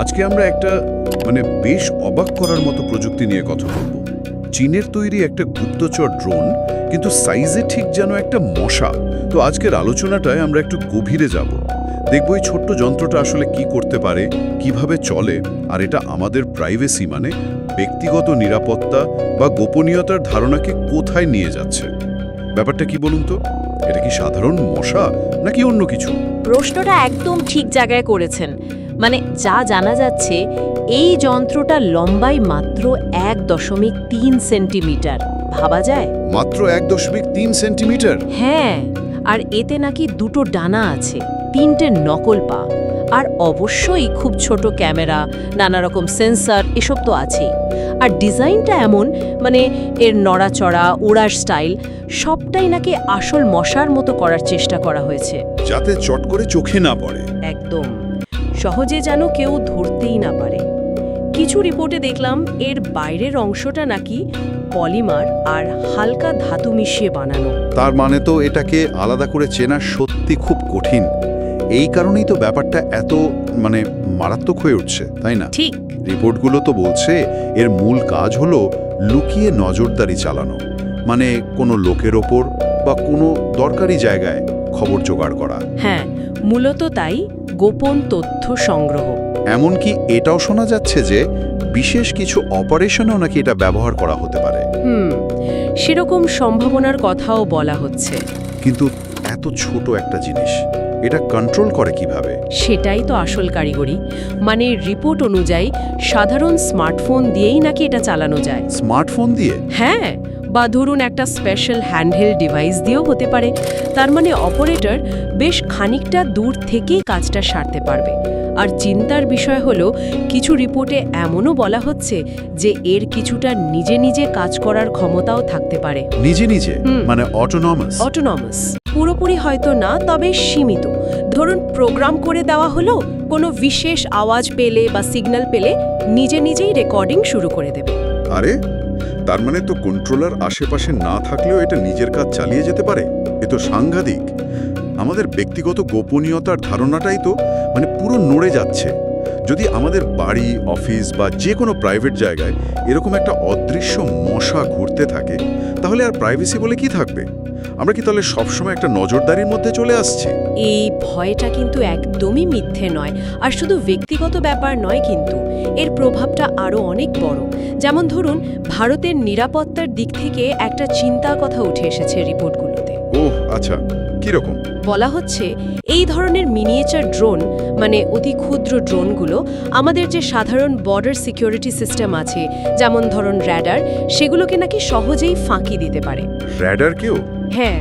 আজকে আমরা একটা মানে বেশ অবাক করার মতো প্রযুক্তি নিয়ে কথা বলব। চীনের তৈরি একটা গুপ্তচর ড্রোন, কিন্তু সাইজে ঠিক যেন একটা মশা। তো আজকের আলোচনাটায় আমরা একটু গভীরে যাব। দেখব এই ছোট্ট যন্ত্রটা আসলে কি করতে পারে, কীভাবে চলে, আর এটা আমাদের প্রাইভেসি মানে ব্যক্তিগত নিরাপত্তা বা গোপনীয়তার ধারণাকে কোথায় নিয়ে যাচ্ছে। ব্যাপারটা কি বলুন তো? এটা কি সাধারণ মশা, নাকি অন্য কিছু? প্রশ্নটা একদম ঠিক জায়গায় করেছেন। মানে যা জানা যাচ্ছে এই যন্ত্রটা লম্বাই মাত্র এক দশমিক তিন সেন্টিমিটার। ভাবা যায়? মাত্র এক দশমিক তিন সেন্টিমিটার? হ্যাঁ আর এতে নাকি দুটো ডানা আছে তিনটে নকল পা। আর অবশ্যই খুব ছোট ক্যামেরা নানা রকম সেন্সর এসব তো আছেই। আর ডিজাইনটা এমন মানে এর নড়াচড়া ওড়ার স্টাইল সবটাই নাকি আসল মশার মতো করার চেষ্টা করা হয়েছে। যাতে চট করে চোখে না পড়ে। একদম। সহজে যেন কেউ ধরতেই না পারে। কিছু রিপোর্টে দেখলাম এর বাইরের অংশটা নাকি পলিমার আর হালকা ধাতু মিশিয়ে বানানো। তার মানে তো এটাকে আলাদা করে চেনা সত্যি খুব কঠিন। এই কারণেই তো ব্যাপারটা এত মানে মারাত্মক হয়ে উঠছে তাই না? ঠিক। রিপোর্টগুলো তো বলছে এর মূল কাজ হলো লুকিয়ে নজরদারি চালানো। মানে কোনো লোকের ওপর বা কোনো দরকারি জায়গায় খবর জোগাড় করা। হ্যাঁ মূলত তাই গোপন তথ্য সংগ্রহ। এমনকি এটাও শোনা যাচ্ছে যে বিশেষ কিছু অপারেশনেও নাকি এটা ব্যবহার করা হতে পারে। হুম সেরকম সম্ভাবনার কথাও বলা হচ্ছে। কিন্তু এত ছোট একটা জিনিস এটা কন্ট্রোল করে কীভাবে? সেটাই তো আসল কারিগরি। মানে রিপোর্ট অনুযায়ী সাধারণ স্মার্টফোন দিয়েই নাকি এটা চালানো যায়। স্মার্টফোন দিয়ে? হ্যাঁ বা ধরুন একটা স্পেশাল হ্যান্ডহেল ডিভাইস দিয়েও হতে পারে তার মানে অপারেটর বেশ খানিকটা দূর থেকেই কাজটা সারতে পারবে। আর চিন্তার বিষয় হলো কিছু রিপোর্টে এমনও বলা হচ্ছে যে এর কিছুটা নিজে নিজে কাজ করার ক্ষমতাও থাকতে পারে। নিজে নিজে। মানে অটোনমাস অটোনমাস পুরোপুরি হয়তো না তবে সীমিত। ধরুন প্রোগ্রাম করে দেওয়া হলো কোনো বিশেষ আওয়াজ পেলে বা সিগন্যাল পেলে নিজে নিজেই রেকর্ডিং শুরু করে দেবে। আরে তার মানে তো কন্ট্রোলার আশেপাশে না থাকলেও এটা নিজের কাজ চালিয়ে যেতে পারে? এ তো সাংঘাতিক। আমাদের ব্যক্তিগত গোপনীয়তার ধারণাটাই তো মানে পুরো নড়ে যাচ্ছে। যদি আমাদের বাড়ি অফিস বা যে কোনো প্রাইভেট জায়গায় এরকম একটা অদৃশ্য মশা ঘুরতে থাকে তাহলে আর প্রাইভেসি বলে কি থাকবে? আমরা কি তাহলে সবসময় একটা নজরদারির মধ্যে চলে আসছি? এই ভয়টা কিন্তু একদমই মিথ্যে নয় আর শুধু ব্যক্তিগত ব্যাপার নয় কিন্তু। এর প্রভাবটা আরও অনেক বড়। যেমন ধরুন ভারতের নিরাপত্তার দিক থেকে একটা চিন্তার কথা উঠে এসেছে রিপোর্টগুলোতে ওহ আচ্ছা। কীরকম? বলা হচ্ছে এই ধরনের মিনিয়েচার ড্রোন মানে অতি ক্ষুদ্র ড্রোনগুলো আমাদের যে সাধারণ বর্ডার সিকিউরিটি সিস্টেম আছে যেমন ধরুন র্যাডার সেগুলোকে নাকি সহজেই ফাঁকি দিতে পারে। র্যাডার কেউ হ্যাঁ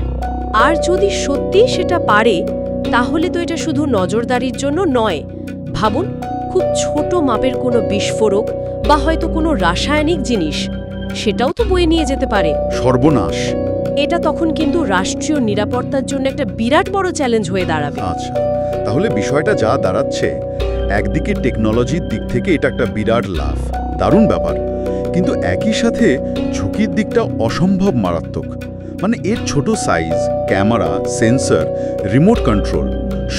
আর যদি সত্যি সেটা পারে তাহলে তো এটা শুধু নজরদারির জন্য নয়। ভাবুন খুব ছোট মাপের কোনো বিস্ফোরক বা হয়তো কোনো রাসায়নিক জিনিস সেটাও তো বয়ে নিয়ে যেতে পারে। সর্বনাশ। এটা তখন কিন্তু রাষ্ট্রীয় নিরাপত্তার জন্য একটা বিরাট বড় চ্যালেঞ্জ হয়ে দাঁড়াবে। আচ্ছা তাহলে বিষয়টা যা দাঁড়াচ্ছে একদিকে টেকনোলজির দিক থেকে এটা একটা বিরাট লাভ দারুণ ব্যাপার। কিন্তু একই সাথে ঝুঁকির দিকটা অসম্ভব মারাত্মক। মানে এর ছোট size camera sensor remote control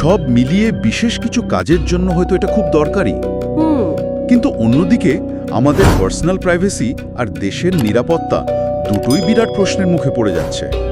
সব মিলিয়ে বিশেষ কিছু কাজের জন্য হয়তো এটা খুব দরকারি। কিন্তু অন্যদিকে আমাদের পার্সোনাল প্রাইভেসি আর দেশের নিরাপত্তা দুটোই বিরাট প্রশ্নের মুখে পড়ে যাচ্ছে।